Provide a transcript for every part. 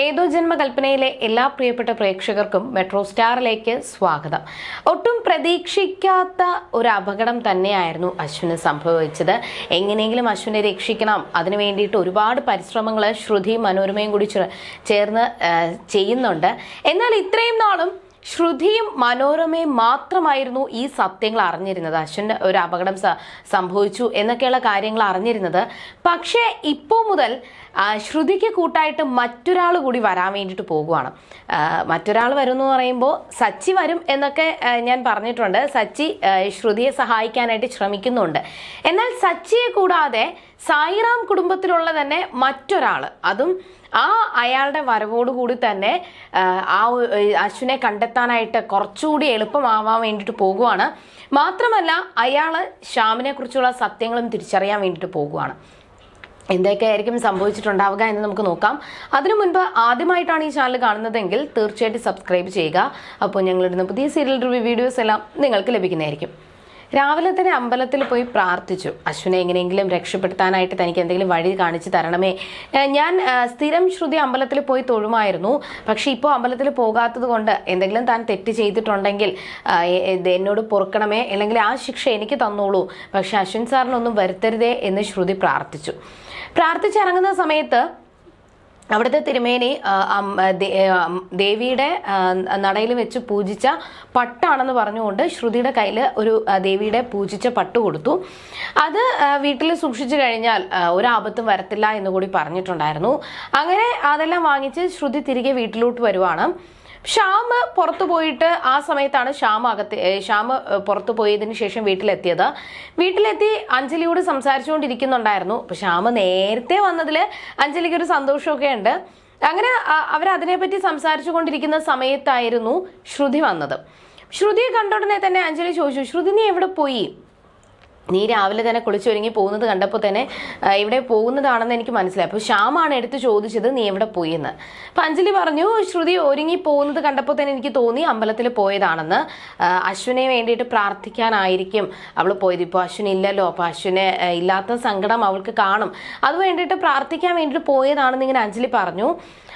ഏതോ ജന്മകൽപ്പനയിലെ എല്ലാ പ്രിയപ്പെട്ട പ്രേക്ഷകർക്കും മെട്രോ സ്റ്റാറിലേക്ക് സ്വാഗതം. ഒട്ടും പ്രതീക്ഷിക്കാത്ത ഒരു അപകടം തന്നെയായിരുന്നു അശ്വിന് സംഭവിച്ചത്. എങ്ങനെയെങ്കിലും അശ്വിനെ രക്ഷിക്കണം. അതിനു വേണ്ടിയിട്ട് ഒരുപാട് പരിശ്രമങ്ങൾ ശ്രുതി മനോരമയും കൂടി ചേർന്ന് ചെയ്യുന്നുണ്ട്. എന്നാൽ ഇത്രയും നാളും ശ്രുതിയും മനോരമയും മാത്രമായിരുന്നു ഈ സത്യങ്ങൾ അറിഞ്ഞിരുന്നത്. അശ്വിന് ഒരു അപകടം സംഭവിച്ചു എന്നൊക്കെയുള്ള കാര്യങ്ങൾ അറിഞ്ഞിരുന്നത്. പക്ഷേ ഇപ്പോൾ മുതൽ ശ്രുതിക്ക് കൂട്ടായിട്ട് മറ്റൊരാൾ കൂടി വരാൻ വേണ്ടിയിട്ട് പോകുവാണ്. മറ്റൊരാൾ വരും എന്ന് പറയുമ്പോൾ സച്ചി വരും എന്നൊക്കെ ഞാൻ പറഞ്ഞിട്ടുണ്ട്. സച്ചി ശ്രുതിയെ സഹായിക്കാനായിട്ട് ശ്രമിക്കുന്നുണ്ട്. എന്നാൽ സച്ചിയെ കൂടാതെ സായിറാം കുടുംബത്തിലുള്ള തന്നെ മറ്റൊരാൾ അതും ആ അയാളുടെ വരവോടുകൂടി തന്നെ ആ, അശ്വിനെ കണ്ടെത്താനായിട്ട് കുറച്ചുകൂടി എളുപ്പമാവാൻ വേണ്ടിയിട്ട് പോകുവാണ്. മാത്രമല്ല അയാൾ ശ്യാമിനെ കുറിച്ചുള്ള സത്യങ്ങളും തിരിച്ചറിയാൻ വേണ്ടിയിട്ട് പോകുവാണ്. എന്തൊക്കെ ആയിരിക്കും സംഭവിച്ചിട്ടുണ്ടാവുക എന്ന് നമുക്ക് നോക്കാം. അതിനു മുൻപ് ആദ്യമായിട്ടാണ് ഈ ചാനൽ കാണുന്നതെങ്കിൽ തീർച്ചയായിട്ടും സബ്സ്ക്രൈബ് ചെയ്യുക. അപ്പോൾ ഞങ്ങളിടുന്ന പുതിയ സീരിയൽ റിവ്യൂ വീഡിയോസ് എല്ലാം നിങ്ങൾക്ക് ലഭിക്കുന്നതായിരിക്കും. രാവിലെ തന്നെ അമ്പലത്തിൽ പോയി പ്രാർത്ഥിച്ചു. അശ്വിനെ എങ്ങനെയെങ്കിലും രക്ഷപ്പെടുത്താനായിട്ട് തനിക്ക് എന്തെങ്കിലും വഴി കാണിച്ചു തരണമേ. ഞാൻ സ്ഥിരം ശ്രുതി അമ്പലത്തിൽ പോയി തൊഴുമായിരുന്നു. പക്ഷെ ഇപ്പോൾ അമ്പലത്തിൽ പോകാത്തത് കൊണ്ട് എന്തെങ്കിലും താൻ തെറ്റ് ചെയ്തിട്ടുണ്ടെങ്കിൽ എന്നോട് പൊറുക്കണമേ. അല്ലെങ്കിൽ ആ ശിക്ഷ എനിക്ക് തന്നോളൂ. പക്ഷെ അശ്വിൻ സാറിനൊന്നും വരുത്തരുതേ എന്ന് ശ്രുതി പ്രാർത്ഥിച്ചു. പ്രാർത്ഥിച്ചിറങ്ങുന്ന സമയത്ത് അവിടുത്തെ തിരുമേനി ദേവിയുടെ നടയിൽ വെച്ച് പൂജിച്ച പട്ടാണെന്ന് പറഞ്ഞുകൊണ്ട് ശ്രുതിയുടെ കയ്യിൽ ഒരു ദേവിയുടെ പൂജിച്ച പട്ട് കൊടുത്തു. അത് വീട്ടിൽ സൂക്ഷിച്ചു കഴിഞ്ഞാൽ ആ, ഒരു ആപത്തും വരത്തില്ല എന്ന് കൂടി പറഞ്ഞിട്ടുണ്ടായിരുന്നു. അങ്ങനെ അതെല്ലാം വാങ്ങിച്ച് ശ്രുതി തിരികെ വീട്ടിലോട്ട് വരുവാണ്. ശ്യാം പുറത്തു പോയിട്ട് ആ സമയത്താണ് ശ്യാം അകത്ത് ശ്യാം പുറത്തു പോയതിന് ശേഷം വീട്ടിലെത്തിയത്. വീട്ടിലെത്തി അഞ്ജലിയോട് സംസാരിച്ചുകൊണ്ടിരിക്കുന്നുണ്ടായിരുന്നു. അപ്പൊ ശ്യാം നേരത്തെ വന്നതിൽ അഞ്ജലിക്ക് ഒരു സന്തോഷമൊക്കെ ഉണ്ട്. അങ്ങനെ അവരതിനെപ്പറ്റി സംസാരിച്ചു കൊണ്ടിരിക്കുന്ന സമയത്തായിരുന്നു ശ്രുതി വന്നത്. ശ്രുതിയെ കണ്ട ഉടനെ തന്നെ അഞ്ജലി ചോദിച്ചു ശ്രുതി നീ എവിടെ പോയി? നീ രാവിലെ തന്നെ കുളിച്ചൊരുങ്ങി പോകുന്നത് കണ്ടപ്പോൾ തന്നെ ഇവിടെ പോകുന്നതാണെന്ന് എനിക്ക് മനസ്സിലായി. അപ്പോൾ ശ്യാമാണ് എടുത്ത് ചോദിച്ചത് നീ എവിടെ പോയി എന്ന് അപ്പം അഞ്ജലി പറഞ്ഞു ശ്രുതി ഒരുങ്ങി പോകുന്നത് കണ്ടപ്പോൾ തന്നെ എനിക്ക് തോന്നി അമ്പലത്തിൽ പോയതാണെന്ന്. അശ്വിനെ വേണ്ടിയിട്ട് പ്രാർത്ഥിക്കാനായിരിക്കും അവൾ പോയത്. ഇപ്പോൾ അശ്വിൻ ഇല്ലല്ലോ അപ്പോൾ അശ്വിനെ ഇല്ലാത്ത സങ്കടം അവൾക്ക് കാണും. അത് വേണ്ടിയിട്ട് പ്രാർത്ഥിക്കാൻ വേണ്ടിയിട്ട് പോയതാണെന്ന് ഇങ്ങനെ അഞ്ജലി പറഞ്ഞു.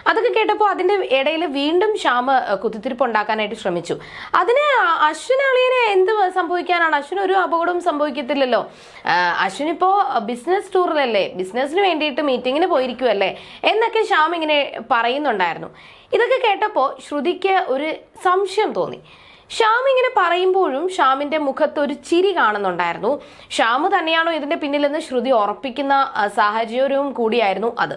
അതൊക്കെ കേട്ടപ്പോൾ അതിന്റെ ഇടയിൽ വീണ്ടും ശ്യാമ കുത്തിത്തിരിപ്പ് ഉണ്ടാക്കാനായിട്ട് ശ്രമിച്ചു. അതിന് അശ്വിൻ അളിയനെ എന്ത് സംഭവിക്കാനാണ്? അശ്വിന് ഒരു അപകടവും സംഭവിക്കത്തില്ലല്ലോ ആ, അശ്വിൻ ഇപ്പോ ബിസിനസ് ടൂറിലല്ലേ ബിസിനസ്സിന് വേണ്ടിയിട്ട് മീറ്റിങ്ങിന് പോയിരിക്കുമല്ലേ എന്നൊക്കെ ശ്യാം ഇങ്ങനെ പറയുന്നുണ്ടായിരുന്നു. ഇതൊക്കെ കേട്ടപ്പോൾ ശ്രുതിക്ക് ഒരു സംശയം തോന്നി. ശ്യാം ഇങ്ങനെ പറയുമ്പോഴും ശ്യാമിന്റെ മുഖത്ത് ഒരു ചിരി കാണുന്നുണ്ടായിരുന്നു. ശ്യാമു തന്നെയാണോ ഇതിന്റെ പിന്നിലെന്ന് ശ്രുതി ഉറപ്പിക്കുന്ന സാഹചര്യവും കൂടിയായിരുന്നു അത്.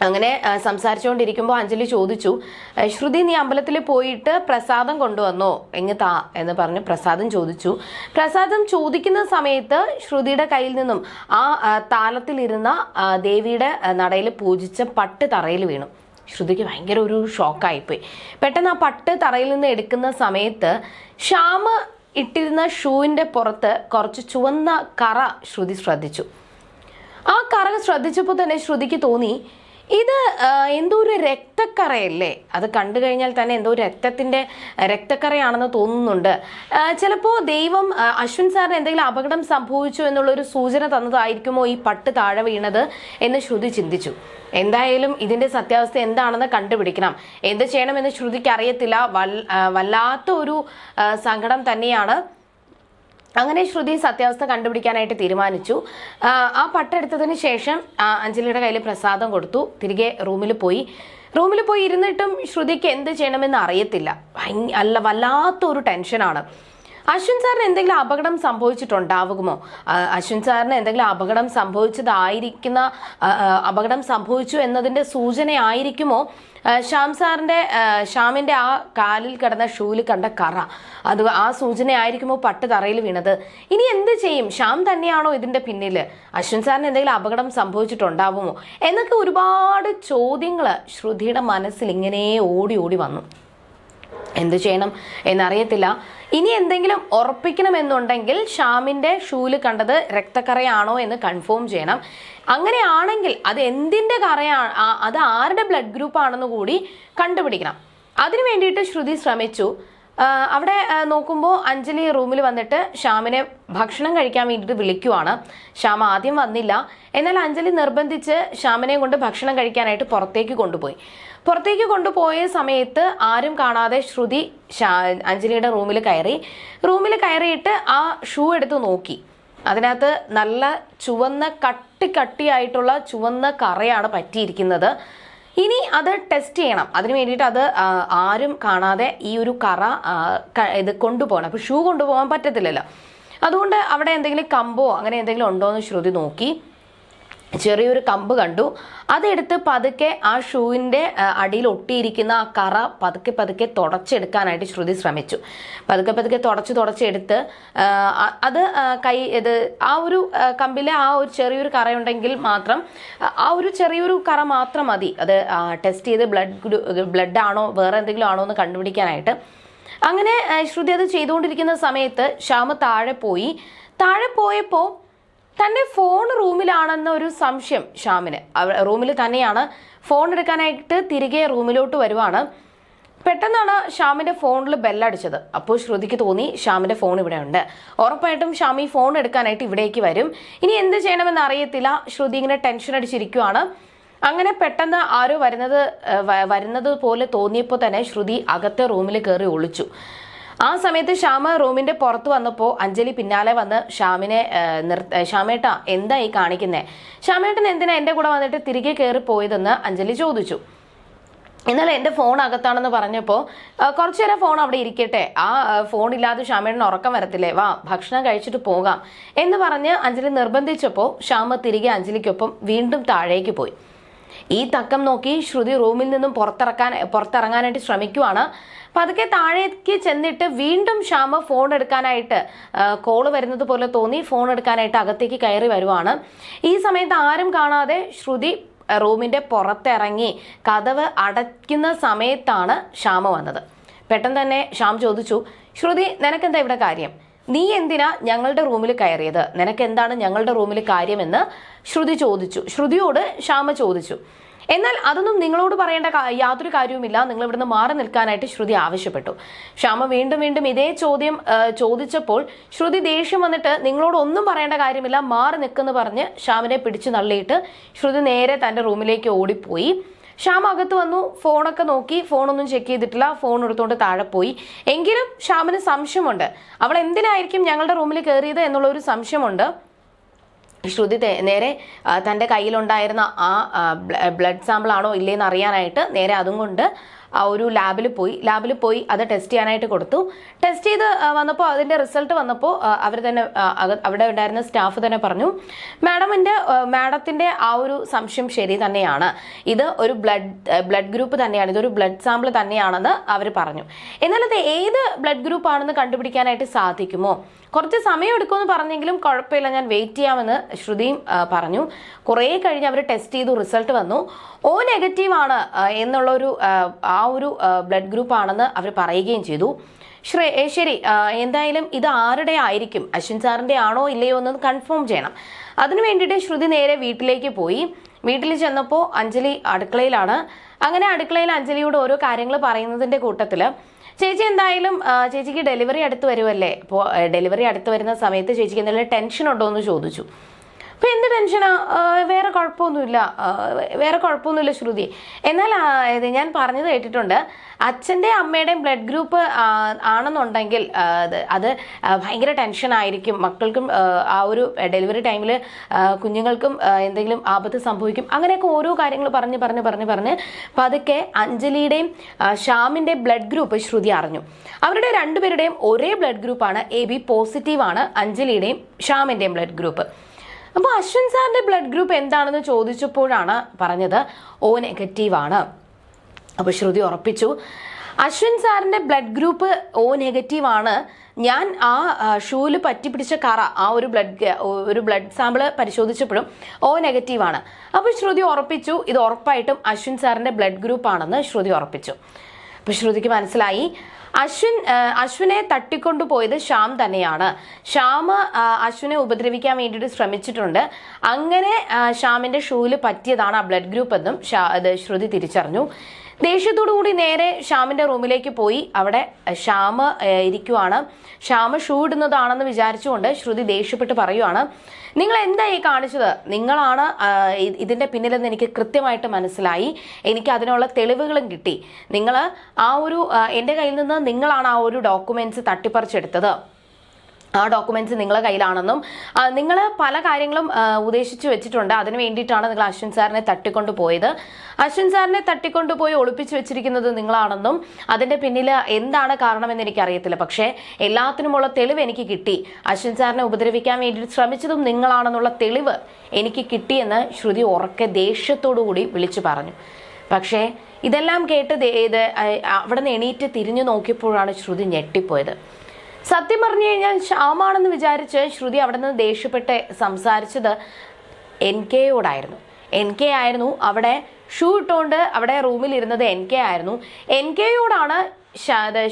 അങ്ങനെ സംസാരിച്ചുകൊണ്ടിരിക്കുമ്പോൾ അഞ്ജലി ചോദിച്ചു "ആ, ശ്രുതി നീ അമ്പലത്തിൽ പോയിട്ട് പ്രസാദം കൊണ്ടുവന്നോ? എങ്ങ് താ എന്ന് പറഞ്ഞ് പ്രസാദം ചോദിച്ചു. പ്രസാദം ചോദിക്കുന്ന സമയത്ത് ശ്രുതിയുടെ കയ്യിൽ നിന്നും ആ ആ, താലത്തിലിരുന്ന ദേവിയുടെ നടയിൽ പൂജിച്ച പട്ട് തറയിൽ വീണു. ശ്രുതിക്ക് ഭയങ്കര ഒരു ഷോക്കായിപ്പോയി. പെട്ടെന്ന് ആ പട്ട് തറയിൽ നിന്ന് എടുക്കുന്ന സമയത്ത് ശ്യാമ് ഇട്ടിരുന്ന ഷൂവിന്റെ പുറത്ത് കുറച്ച് ചുവന്ന കറ ശ്രുതി ശ്രദ്ധിച്ചു. ആ കറ ശ്രദ്ധിച്ചപ്പോൾ തന്നെ ശ്രുതിക്ക് തോന്നി ഇത് എന്തോ ഒരു രക്തക്കറയല്ലേ? അത് കണ്ടു കഴിഞ്ഞാൽ തന്നെ എന്തോ രക്തത്തിന്റെ രക്തക്കറയാണെന്ന് തോന്നുന്നുണ്ട്. ചിലപ്പോൾ ദൈവം അശ്വിൻ സാറിന് എന്തെങ്കിലും അപകടം സംഭവിച്ചു എന്നുള്ള ഒരു സൂചന തന്നതായിരിക്കുമോ ഈ പട്ട് താഴെ വീണത് എന്ന് ശ്രുതി ചിന്തിച്ചു. എന്തായാലും ഇതിന്റെ സത്യാവസ്ഥ എന്താണെന്ന് കണ്ടുപിടിക്കണം. എന്ത് ചെയ്യണമെന്ന് ശ്രുതിക്ക് അറിയത്തില്ല. വല്ലാത്ത ഒരു സങ്കടം തന്നെയാണ്. അങ്ങനെ ശ്രുതി സത്യാവസ്ഥ കണ്ടുപിടിക്കാനായിട്ട് തീരുമാനിച്ചു. ആ, പട്ടെടുത്തതിന് ശേഷം അഞ്ജലിയുടെ കയ്യിൽ പ്രസാദം കൊടുത്തു. തിരികെ റൂമിൽ പോയി. റൂമിൽ പോയി ഇരുന്നിട്ടും ശ്രുതിക്ക് എന്ത് ചെയ്യണമെന്ന് അറിയത്തില്ല. അല്ല വല്ലാത്തൊരു ടെൻഷനാണ്. അശ്വിൻ സാറിന് എന്തെങ്കിലും അപകടം സംഭവിച്ചിട്ടുണ്ടാവുമോ? അശ്വിൻ സാറിന് എന്തെങ്കിലും അപകടം സംഭവിച്ചതായിരിക്കുന്ന അപകടം സംഭവിച്ചു എന്നതിന്റെ സൂചനയായിരിക്കുമോ ശ്യാം സാറിന്റെ ശ്യാമിന്റെ ആ കാലിൽ കിടന്ന ഷൂവിൽ കണ്ട കറ. അത് ആ സൂചനയായിരിക്കുമോ പട്ട് തറയിൽ വീണത്. ഇനി എന്ത് ചെയ്യും? ശ്യാം തന്നെയാണോ ഇതിന്റെ പിന്നിൽ അശ്വിൻ സാറിന് എന്തെങ്കിലും അപകടം സംഭവിച്ചിട്ടുണ്ടാവുമോ? എന്നൊക്കെ ഒരുപാട് ചോദ്യങ്ങൾ ശ്രുതിയുടെ മനസ്സിൽ ഇങ്ങനെ ഓടി ഓടി വന്നു. എന്ത് ചെയ്യണം എന്നറിയത്തില്ല. ഇനി എന്തെങ്കിലും ഉറപ്പിക്കണമെന്നുണ്ടെങ്കിൽ ഷാമിന്റെ ഷൂൽ കണ്ടത് രക്തക്കറയാണോ എന്ന് കൺഫേം ചെയ്യണം. അങ്ങനെയാണെങ്കിൽ അത് എന്തിന്റെ കറയാണ് അത് ആരുടെ ബ്ലഡ് ഗ്രൂപ്പ് ആണെന്ന് കൂടി കണ്ടുപിടിക്കണം. അതിനു വേണ്ടിയിട്ട് ശ്രുതി ശ്രമിച്ചു. അവിടെ നോക്കുമ്പോൾ അഞ്ജലി റൂമിൽ വന്നിട്ട് ശ്യാമിനെ ഭക്ഷണം കഴിക്കാൻ വേണ്ടിയിട്ട് വിളിക്കുവാണ്. ശ്യാം ആദ്യം വന്നില്ല. എന്നാൽ അഞ്ജലി നിർബന്ധിച്ച് ശ്യാമിനെ കൊണ്ട് ഭക്ഷണം കഴിക്കാനായിട്ട് പുറത്തേക്ക് കൊണ്ടുപോയി. പുറത്തേക്ക് കൊണ്ടുപോയ സമയത്ത് ആരും കാണാതെ ശ്രുതി അഞ്ജലിയുടെ റൂമിൽ കയറി. റൂമിൽ കയറിയിട്ട് ആ ഷൂ എടുത്ത് നോക്കി. അതിനകത്ത് നല്ല ചുവന്ന കട്ടി കട്ടിയായിട്ടുള്ള ചുവന്ന കറയാണ് പറ്റിയിരിക്കുന്നത്. ഇനി അത് ടെസ്റ്റ് ചെയ്യണം. അതിന് വേണ്ടിയിട്ട് അത് ആരും കാണാതെ ഈ ഒരു കറ ഇത് കൊണ്ടുപോകണം. അപ്പോൾ ഷൂ കൊണ്ടുപോകാൻ പറ്റത്തില്ലല്ലോ. അതുകൊണ്ട് അവിടെ എന്തെങ്കിലും കമ്പോ അങ്ങനെ എന്തെങ്കിലും ഉണ്ടോ എന്ന് ശ്രുതി നോക്കി. ചെറിയൊരു കമ്പ് കണ്ടു. അതെടുത്ത് പതുക്കെ ആ ഷൂവിന്റെ അടിയിൽ ഒട്ടിയിരിക്കുന്ന ആ കറ പതുക്കെ പതുക്കെ തുടച്ചെടുക്കാനായിട്ട് ശ്രുതി ശ്രമിച്ചു. പതുക്കെ പതുക്കെ തുടച്ച് തുടച്ചെടുത്ത് അത് കൈ ഇത് ആ ഒരു കമ്പിലെ ആ ഒരു ചെറിയൊരു കറയുണ്ടെങ്കിൽ മാത്രം ആ ഒരു ചെറിയൊരു കറ മാത്രം മതി. അത് ടെസ്റ്റ് ചെയ്ത് ബ്ലഡ് ബ്ലഡ് ആണോ വേറെ എന്തെങ്കിലും ആണോ എന്ന് കണ്ടുപിടിക്കാനായിട്ട്. അങ്ങനെ ശ്രുതി അത് ചെയ്തുകൊണ്ടിരിക്കുന്ന സമയത്ത് ശ്യാമ താഴെ പോയി. താഴെ പോയപ്പോൾ തന്റെ ഫോൺ റൂമിലാണെന്ന ഒരു സംശയം ഷ്യാമിന് റൂമിൽ തന്നെയാണ്. ഫോൺ എടുക്കാനായിട്ട് തിരികെ റൂമിലോട്ട് വരുവാണ്. പെട്ടെന്നാണ് ഷ്യാമിന്റെ ഫോണിൽ ബെല്ലടിച്ചത്. അപ്പോൾ ശ്രുതിക്ക് തോന്നി ഷ്യാമിന്റെ ഫോൺ ഇവിടെ ഉണ്ട് ഉറപ്പായിട്ടും ഷ്യാമി ഫോൺ എടുക്കാനായിട്ട് ഇവിടേക്ക് വരും. ഇനി എന്ത് ചെയ്യണമെന്ന് അറിയത്തില്ല. ശ്രുതി ഇങ്ങനെ ടെൻഷൻ അടിച്ചിരിക്കുവാണ്. അങ്ങനെ പെട്ടെന്ന് ആരോ വരുന്നത് വരുന്നത് പോലെ തോന്നിയപ്പോൾ തന്നെ ശ്രുതി അകത്തെ റൂമിൽ കയറി ഒളിച്ചു. ആ സമയത്ത് ശ്യാമ റൂമിന്റെ പുറത്ത് വന്നപ്പോൾ അഞ്ജലി പിന്നാലെ വന്ന് ശ്യാമിനെ ശ്യാമേട്ട എന്താ ഈ കാണിക്കുന്നേ? ശ്യാമേട്ടൻ എന്തിനാ എന്റെ കൂടെ വന്നിട്ട് തിരികെ കയറി പോയതെന്ന് അഞ്ജലി ചോദിച്ചു. എന്നാൽ എന്റെ ഫോൺ അകത്താണെന്ന് പറഞ്ഞപ്പോൾ കുറച്ചു നേരം ഫോൺ അവിടെ ഇരിക്കട്ടെ. ആ ഫോൺ ഇല്ലാതെ ശ്യാമേട്ടന് ഉറക്കം വരത്തില്ലേ? വാ ഭക്ഷണം കഴിച്ചിട്ട് പോകാം എന്ന് പറഞ്ഞ് അഞ്ജലി നിർബന്ധിച്ചപ്പോൾ ശ്യാമ തിരികെ അഞ്ജലിക്കൊപ്പം വീണ്ടും താഴേക്ക് പോയി. ഈ തക്കം നോക്കി ശ്രുതി റൂമിൽ നിന്നും പുറത്തിറക്കാൻ പുറത്തിറങ്ങാനായിട്ട് ശ്രമിക്കുവാണ്. പതുക്കെ താഴേക്ക് ചെന്നിട്ട് വീണ്ടും ശ്യാമ ഫോൺ എടുക്കാനായിട്ട് കോൾ വരുന്നത് പോലെ തോന്നി ഫോൺ എടുക്കാനായിട്ട് അകത്തേക്ക് കയറി വരുവാണ്. ഈ സമയത്ത് ആരും കാണാതെ ശ്രുതി റൂമിന്റെ പുറത്തിറങ്ങി കതവ് അടയ്ക്കുന്ന സമയത്താണ് ശ്യാമ വന്നത്. പെട്ടെന്ന് തന്നെ ശ്യാം ചോദിച്ചു ശ്രുതി നിനക്കെന്താ ഇവിടെ കാര്യം? നീ എന്തിനാ ഞങ്ങളുടെ റൂമിൽ കയറിയത്? നിനക്ക് എന്താണ് ഞങ്ങളുടെ റൂമിൽ കാര്യമെന്ന് ശ്രുതി ചോദിച്ചു. ശ്രുതിയോട് ശ്യാമ ചോദിച്ചു. എന്നാൽ അതൊന്നും നിങ്ങളോട് പറയേണ്ട യാതൊരു കാര്യവുമില്ല. നിങ്ങൾ ഇവിടുന്ന് മാറി നിൽക്കാനായിട്ട് ശ്രുതി ആവശ്യപ്പെട്ടു. ശ്യാമ വീണ്ടും വീണ്ടും ഇതേ ചോദ്യം ചോദിച്ചപ്പോൾ ശ്രുതി ദേഷ്യം വന്നിട്ട് നിങ്ങളോട് ഒന്നും പറയേണ്ട കാര്യമില്ല. മാറി നിൽക്കുന്നു പറഞ്ഞ് ശ്യാമിനെ പിടിച്ചു തള്ളിയിട്ട് ശ്രുതി നേരെ തന്റെ റൂമിലേക്ക് ഓടിപ്പോയി. ശ്യാം അകത്ത് വന്നു ഫോണൊക്കെ നോക്കി ഫോണൊന്നും ചെക്ക് ചെയ്തിട്ടില്ല ഫോൺ എടുത്തുകൊണ്ട് താഴെ പോയി. എങ്കിലും ശ്യാമിന് സംശയമുണ്ട്. അവൾ എന്തിനായിരിക്കും ഞങ്ങളുടെ റൂമിൽ കയറിയത് എന്നുള്ള ഒരു സംശയമുണ്ട്. ശ്രുതി നേരെ തന്റെ കയ്യിലുണ്ടായിരുന്ന ആ ബ്ലഡ് സാമ്പിൾ ആണോ ഇല്ലേന്ന് അറിയാനായിട്ട് നേരെ അതും കൊണ്ട് ഒരു ലാബിൽ പോയി. ലാബിൽ പോയി അത് ടെസ്റ്റ് ചെയ്യാനായിട്ട് കൊടുത്തു. ടെസ്റ്റ് ചെയ്ത് വന്നപ്പോൾ അതിന്റെ റിസൾട്ട് വന്നപ്പോൾ അവർ തന്നെ അവിടെ ഉണ്ടായിരുന്ന സ്റ്റാഫ് തന്നെ പറഞ്ഞു മാഡമിന്റെ മാഡത്തിന്റെ ആ ഒരു സംശയം ശരി തന്നെയാണ്. ഇത് ഒരു ബ്ലഡ് ബ്ലഡ് ഗ്രൂപ്പ് തന്നെയാണ്. ഇതൊരു ബ്ലഡ് സാമ്പിൾ തന്നെയാണെന്ന് അവർ പറഞ്ഞു. എന്നാൽ ഏത് ബ്ലഡ് ഗ്രൂപ്പ് ആണെന്ന് കണ്ടുപിടിക്കാനായിട്ട് സാധിക്കുമോ? കുറച്ച് സമയം എടുക്കുമെന്ന് പറഞ്ഞെങ്കിലും കുഴപ്പമില്ല. ഞാൻ വെയിറ്റ് ചെയ്യാമെന്ന് ശ്രുതിയും പറഞ്ഞു. കുറേ കഴിഞ്ഞ് അവർ ടെസ്റ്റ് ചെയ്തു റിസൾട്ട് വന്നു. ഓ നെഗറ്റീവ് ആണ് ആ, എന്നുള്ളൊരു ആ, ആ ഒരു ബ്ലഡ് ഗ്രൂപ്പ് ആണെന്ന് അവർ പറയുകയും ചെയ്തു. ശ്രേ ശരി എന്തായാലും ഇത് ആരുടെ ആയിരിക്കും? അശ്വിൻ സാറിന്റെ ആണോ ഇല്ലയോ എന്ന് കൺഫേം ചെയ്യണം. അതിനു വേണ്ടിയിട്ട് ശ്രുതി നേരെ വീട്ടിലേക്ക് പോയി. വീട്ടിൽ ചെന്നപ്പോൾ അഞ്ജലി അടുക്കളയിലാണ്. അങ്ങനെ അടുക്കളയിൽ അഞ്ജലിയോട് ഓരോ കാര്യങ്ങൾ പറയുന്നതിന്റെ കൂട്ടത്തിൽ ചേച്ചി എന്തായാലും ചേച്ചിക്ക് ഡെലിവറി അടുത്ത് വരുമല്ലേ അപ്പോൾ ഡെലിവറി അടുത്ത് വരുന്ന സമയത്ത് ചേച്ചിക്ക് എന്തെങ്കിലും ടെൻഷൻ ഉണ്ടോ എന്ന് ചോദിച്ചു. അപ്പോൾ എന്ത് ടെൻഷനാ വേറെ കുഴപ്പമൊന്നുമില്ല. വേറെ കുഴപ്പമൊന്നുമില്ല ശ്രുതി. എന്നാൽ ഞാൻ പറഞ്ഞത് കേട്ടിട്ടുണ്ട്. അച്ഛന്റെ അമ്മയുടെയും ബ്ലഡ് ഗ്രൂപ്പ് ആണെന്നുണ്ടെങ്കിൽ അത് ഭയങ്കര ടെൻഷൻ ആയിരിക്കും. മക്കൾക്കും ആ, ഒരു ഡെലിവറി ടൈമിൽ കുഞ്ഞുങ്ങൾക്കും എന്തെങ്കിലും ആപത്ത് സംഭവിക്കും. അങ്ങനെയൊക്കെ ഓരോ കാര്യങ്ങൾ പറഞ്ഞ് പറഞ്ഞ് പറഞ്ഞ് പറഞ്ഞ് പതുക്കെ അഞ്ജലിയുടെയും ആ, ബ്ലഡ് ഗ്രൂപ്പ് ശ്രുതി അറിഞ്ഞു. അവരുടെ രണ്ടുപേരുടെയും ഒരേ ബ്ലഡ് ഗ്രൂപ്പാണ് എ ബി പോസിറ്റീവാണ് അഞ്ജലിയുടെയും ശ്യാമിന്റെയും ബ്ലഡ് ഗ്രൂപ്പ് അപ്പോൾ അശ്വിൻ സാറിന്റെ ബ്ലഡ് ഗ്രൂപ്പ് എന്താണെന്ന് ചോദിച്ചപ്പോഴാണ് പറഞ്ഞത് ഓ നെഗറ്റീവ് ആണ് അപ്പോൾ ശ്രുതി ഉറപ്പിച്ചു. അശ്വിൻ സാറിന്റെ ബ്ലഡ് ഗ്രൂപ്പ് ഓ നെഗറ്റീവ് ആണ് ഞാൻ ആ ഷൂവിൽ പറ്റിപ്പിടിച്ച കറ ആ ഒരു ബ്ലഡ് ഒരു ബ്ലഡ് സാമ്പിൾ പരിശോധിച്ചപ്പോഴും ഓ നെഗറ്റീവ് ആണ് അപ്പോൾ ശ്രുതി ഉറപ്പിച്ചു. ഇത് ഉറപ്പായിട്ടും അശ്വിൻ സാറിന്റെ ബ്ലഡ് ഗ്രൂപ്പ് ആണെന്ന് ശ്രുതി ഉറപ്പിച്ചു. അപ്പോൾ ശ്രുതിക്ക് മനസ്സിലായി. അശ്വിൻ അശ്വിനെ തട്ടിക്കൊണ്ടുപോയത് ശ്യാം തന്നെയാണ്. ശ്യാം അശ്വിനെ ഉപദ്രവിക്കാൻ വേണ്ടിയിട്ട് ശ്രമിച്ചിട്ടുണ്ട്. അങ്ങനെ ശ്യാമിന്റെ ഷൂവിൽ പറ്റിയതാണ് ആ ബ്ലഡ് ഗ്രൂപ്പ് എന്നും ശ്രുതി തിരിച്ചറിഞ്ഞു. ദേഷ്യത്തോടു കൂടി നേരെ ഷ്യാമിന്റെ റൂമിലേക്ക് പോയി. അവിടെ ശ്യാമ ഇരിക്കുവാണ്. ശ്യാമ ഷൂ ഇടുന്നതാണെന്ന് വിചാരിച്ചുകൊണ്ട് ശ്രുതി ദേഷ്യപ്പെട്ട് പറയുവാണ്. നിങ്ങൾ എന്താ ഈ കാണിച്ചത്? നിങ്ങളാണ് ഇതിന്റെ പിന്നിലെന്ന് എനിക്ക് കൃത്യമായിട്ട് മനസ്സിലായി. എനിക്ക് അതിനുള്ള തെളിവുകളും കിട്ടി. നിങ്ങൾ ആ ഒരു എന്റെ കയ്യിൽ നിന്ന് നിങ്ങളാണ് ആ ഒരു ഡോക്യുമെന്റ്സ് തട്ടിപ്പറിച്ചെടുത്തത്. ആ ഡോക്യുമെന്റ്സ് നിങ്ങളുടെ കയ്യിലാണെന്നും നിങ്ങൾ പല കാര്യങ്ങളും ഉദ്ദേശിച്ചു വെച്ചിട്ടുണ്ട്. അതിന് വേണ്ടിയിട്ടാണ് നിങ്ങൾ അശ്വിൻ സാറിനെ തട്ടിക്കൊണ്ടു പോയത് അശ്വിൻ സാറിനെ തട്ടിക്കൊണ്ടുപോയി ഒളിപ്പിച്ചു വെച്ചിരിക്കുന്നത് നിങ്ങളാണെന്നും അതിന്റെ പിന്നിൽ എന്താണ് കാരണമെന്ന് എനിക്കറിയത്തില്ല. പക്ഷേ എല്ലാത്തിനുമുള്ള തെളിവ് എനിക്ക് കിട്ടി. അശ്വിൻ സാറിനെ ഉപദ്രവിക്കാൻ വേണ്ടി ശ്രമിച്ചതും നിങ്ങളാണെന്നുള്ള തെളിവ് എനിക്ക് കിട്ടിയെന്ന് ശ്രുതി ഉറക്കെ ദേഷ്യത്തോടു കൂടി വിളിച്ചു പറഞ്ഞു. പക്ഷേ ഇതെല്ലാം കേട്ട് ഇത് അവിടെ നിന്ന് എണീറ്റ് തിരിഞ്ഞു നോക്കിയപ്പോഴാണ് ശ്രുതി ഞെട്ടിപ്പോയത്. സത്യം പറഞ്ഞു കഴിഞ്ഞാൽ ശ്യാമാണെന്ന് വിചാരിച്ച് ശ്രുതി അവിടെ നിന്ന് ദേഷ്യപ്പെട്ട് സംസാരിച്ചത് എൻ കെയോടായിരുന്നു. എൻ കെ ആയിരുന്നു അവിടെ ഷൂ ഇട്ടുകൊണ്ട് അവിടെ റൂമിൽ ഇരുന്നത് എൻ കെ ആയിരുന്നു. എൻ കെയോടാണ്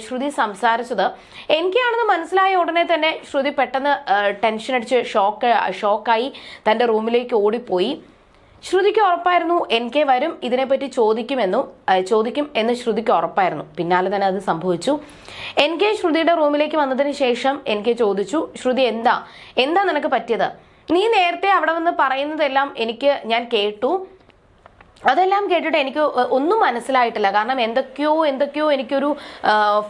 ശ്രുതി സംസാരിച്ചത്. ആണെന്ന് മനസ്സിലായ ഉടനെ തന്നെ ശ്രുതി പെട്ടെന്ന് ടെൻഷൻ അടിച്ച് ഷോക്ക് ഷോക്കായി തന്റെ റൂമിലേക്ക് ഓടിപ്പോയി. ശ്രുതിക്ക് ഉറപ്പായിരുന്നു എൻ കെ വരും ഇതിനെപ്പറ്റി ചോദിക്കുമെന്നും ചോദിക്കും എന്ന് ശ്രുതിക്ക് ഉറപ്പായിരുന്നു. പിന്നാലെ തന്നെ അത് സംഭവിച്ചു. എൻ കെ ശ്രുതിയുടെ റൂമിലേക്ക് വന്നതിന് ശേഷം എൻ കെ ചോദിച്ചു ശ്രുതി എന്താ? എന്താ നിനക്ക് പറ്റിയത്? നീ നേരത്തെ അവിടെ വന്ന് പറയുന്നതെല്ലാം എനിക്ക് ഞാൻ കേട്ടു. അതെല്ലാം കേട്ടിട്ട് എനിക്ക് ഒന്നും മനസ്സിലായിട്ടില്ല. കാരണം എന്തൊക്കെയോ എന്തൊക്കെയോ എനിക്കൊരു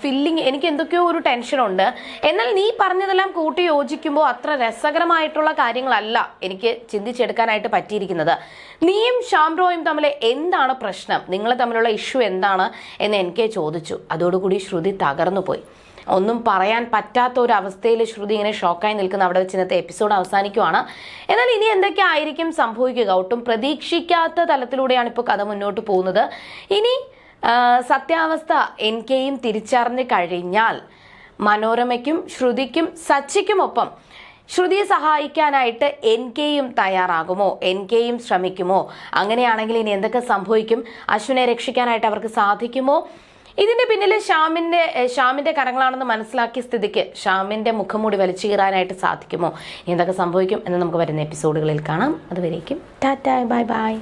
ഫില്ലിങ് എനിക്ക് എന്തൊക്കെയോ ഒരു ടെൻഷനുണ്ട് എന്നാൽ നീ പറഞ്ഞതെല്ലാം കൂട്ടി യോജിക്കുമ്പോൾ അത്ര രസകരമായിട്ടുള്ള കാര്യങ്ങളല്ല എനിക്ക് ചിന്തിച്ചെടുക്കാനായിട്ട് പറ്റിയിരിക്കുന്നത്. നീയും ഷാംറോയും തമ്മിൽ എന്താണ് പ്രശ്നം? നിങ്ങൾ തമ്മിലുള്ള ഇഷ്യൂ എന്താണ്? എന്ന് എനിക്ക് ചോദിച്ചു. അതോടുകൂടി ശ്രുതി തകർന്നു പോയി ഒന്നും പറയാൻ പറ്റാത്ത ഒരു അവസ്ഥയിൽ ശ്രുതി ഇങ്ങനെ ഷോക്കായി നിൽക്കുന്ന അവിടെ വെച്ച് ഇന്നത്തെ എപ്പിസോഡ് അവസാനിക്കുവാണ്. എന്നാൽ ഇനി എന്തൊക്കെ ആയിരിക്കും സംഭവിക്കുക? ഒട്ടും പ്രതീക്ഷിക്കാത്ത തലത്തിലൂടെയാണ് ഇപ്പോൾ കഥ മുന്നോട്ട് പോകുന്നത്. ഇനി സത്യാവസ്ഥ എൻ കെയും തിരിച്ചറിഞ്ഞു കഴിഞ്ഞാൽ മനോരമയ്ക്കും ശ്രുതിക്കും സച്ചിക്കുമൊപ്പം ശ്രുതിയെ സഹായിക്കാനായിട്ട് എൻ കെയും തയ്യാറാകുമോ? എൻ കെയും ശ്രമിക്കുമോ? അങ്ങനെയാണെങ്കിൽ ഇനി എന്തൊക്കെ സംഭവിക്കും? അശ്വിനെ രക്ഷിക്കാനായിട്ട് അവർക്ക് സാധിക്കുമോ? ഇതിന്റെ പിന്നിൽ ഷ്യാമിന്റെ ഷ്യാമിന്റെ കരങ്ങളാണെന്ന് മനസ്സിലാക്കിയ സ്ഥിതിക്ക് ഷ്യാമിന്റെ മുഖംമൂടി വലിച്ചു കീറാനായിട്ട് സാധിക്കുമോ എന്തൊക്കെ സംഭവിക്കും എന്ന് നമുക്ക് വരുന്ന എപ്പിസോഡുകളിൽ കാണാം. അതുവരേക്കും ടാറ്റ ബൈ ബൈ.